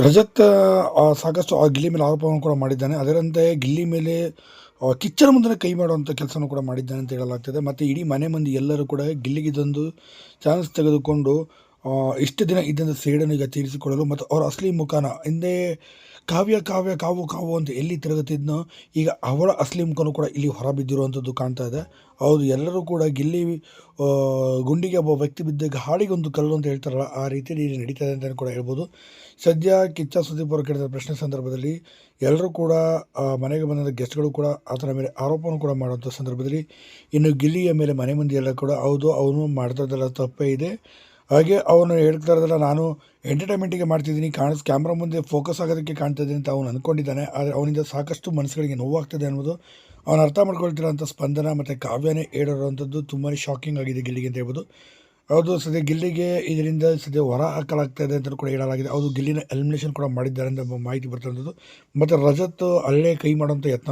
ರಜತ್ ಸಾಕಷ್ಟು, ಆ, ಗಿಲ್ಲಿ ಮೇಲೆ ಆರೋಪವನ್ನು ಕೂಡ ಮಾಡಿದ್ದಾನೆ. ಅದರಂತೆ ಗಿಲ್ಲಿ ಮೇಲೆ ಕಿಚ್ಚನ ಮುಂದೆ ಕೈ ಮಾಡುವಂಥ ಕೆಲಸನೂ ಕೂಡ ಮಾಡಿದ್ದಾನೆ ಅಂತ ಹೇಳಲಾಗ್ತದೆ. ಮತ್ತು ಇಡೀ ಮನೆ ಮಂದಿ ಎಲ್ಲರೂ ಕೂಡ ಗಿಲ್ಲಿಗೆ ಇದೊಂದು ಚಾನ್ಸ್ ತೆಗೆದುಕೊಂಡು ಇಷ್ಟು ದಿನ ಇದ್ದಂಥ ಸೇಡನ್ನು ಈಗ ತೀರಿಸಿಕೊಳ್ಳಲು ಮತ್ತು ಅವರ ಅಸಲಿ ಮುಖಾನ, ಹಿಂದೆ ಕಾವ್ಯ ಕಾವ್ಯ, ಕಾವು ಕಾವು ಅಂತ ಎಲ್ಲಿ ತಿರುಗುತ್ತಿದ್ನೋ, ಈಗ ಅವರ ಅಸಲಿ ಮುಖನೂ ಕೂಡ ಇಲ್ಲಿ ಹೊರಬಿದ್ದಿರುವಂಥದ್ದು ಕಾಣ್ತಾ ಇದೆ. ಹೌದು, ಎಲ್ಲರೂ ಕೂಡ ಗಿಲ್ಲಿ ಗುಂಡಿಗೆ ಒಬ್ಬ ವ್ಯಕ್ತಿ ಬಿದ್ದಾಗ ಹಾಡಿಗೆ ಒಂದು ಕಲ್ಲು ಅಂತ ಹೇಳ್ತಾರಲ್ಲ, ಆ ರೀತಿಯಲ್ಲಿ ಇಲ್ಲಿ ನಡೀತಾ ಇದೆ ಅಂತ ಕೂಡ ಹೇಳ್ಬೋದು. ಸದ್ಯ ಕಿಚ್ಚ ಸುದೀಪ್ ಅವರು ಕೇಳಿದ ಪ್ರಶ್ನೆ ಸಂದರ್ಭದಲ್ಲಿ ಎಲ್ಲರೂ ಕೂಡ ಮನೆಗೆ ಬಂದ ಗೆಸ್ಟ್ಗಳು ಕೂಡ ಆತನ ಮೇಲೆ ಆರೋಪವನ್ನು ಕೂಡ ಮಾಡುವಂಥ ಸಂದರ್ಭದಲ್ಲಿ ಇನ್ನು ಗಿಲ್ಲಿಯ ಮೇಲೆ ಮನೆ ಮಂದಿ ಎಲ್ಲ ಕೂಡ, ಹೌದು, ಅವನು ಮಾಡ್ತಾ ಇದ್ದಲ್ಲ ತಪ್ಪೇ ಇದೆ. ಹಾಗೆ ಅವನು ಹೇಳ್ತಾ ಇರೋದಲ್ಲ ನಾನು ಎಂಟರ್ಟೈನ್ಮೆಂಟಿಗೆ ಮಾಡ್ತಿದ್ದೀನಿ ಕಾಣಿಸ್ ಕ್ಯಾಮ್ರಾ ಮುಂದೆ ಫೋಕಸ್ ಆಗೋದಕ್ಕೆ ಕಾಣ್ತಾ ಇದ್ದೀನಿ ಅಂತ ಅವನು ಅಂದ್ಕೊಂಡಿದ್ದಾನೆ ಆದರೆ ಅವನಿಂದ ಸಾಕಷ್ಟು ಮನಸ್ಸುಗಳಿಗೆ ನೋವಾಗ್ತದೆ ಅನ್ನೋದು ಅವನು ಅರ್ಥ ಮಾಡ್ಕೊಳ್ತಿರೋಂಥ ಸ್ಪಂದನ ಮತ್ತು ಕಾವ್ಯನೇ ಹೇಳಿರೋವಂಥದ್ದು ತುಂಬಾ ಶಾಕಿಂಗ್ ಆಗಿದೆ ಗಿಲ್ಲಿಗೆ ಅಂತ ಹೇಳ್ಬೋದು. ಹೌದು, ಸದ್ಯ ಗಿಲ್ಲಿಗೆ ಇದರಿಂದ ಸದ್ಯ ಹೊರ ಹಾಕಲಾಗ್ತಾ ಇದೆ ಅಂತ ಕೂಡ ಹೇಳಲಾಗಿದೆ. ಅದು ಗಿಲ್ಲಿನ ಎಲಿಮಿನೇಷನ್ ಕೂಡ ಮಾಡಿದ್ದಾರೆ ಅಂತ ಮಾಹಿತಿ ಬರ್ತಿರೋದು ಮತ್ತು ರಜತ್ ಅಲ್ಲೇ ಕೈ ಮಾಡುವಂಥ ಯತ್ನ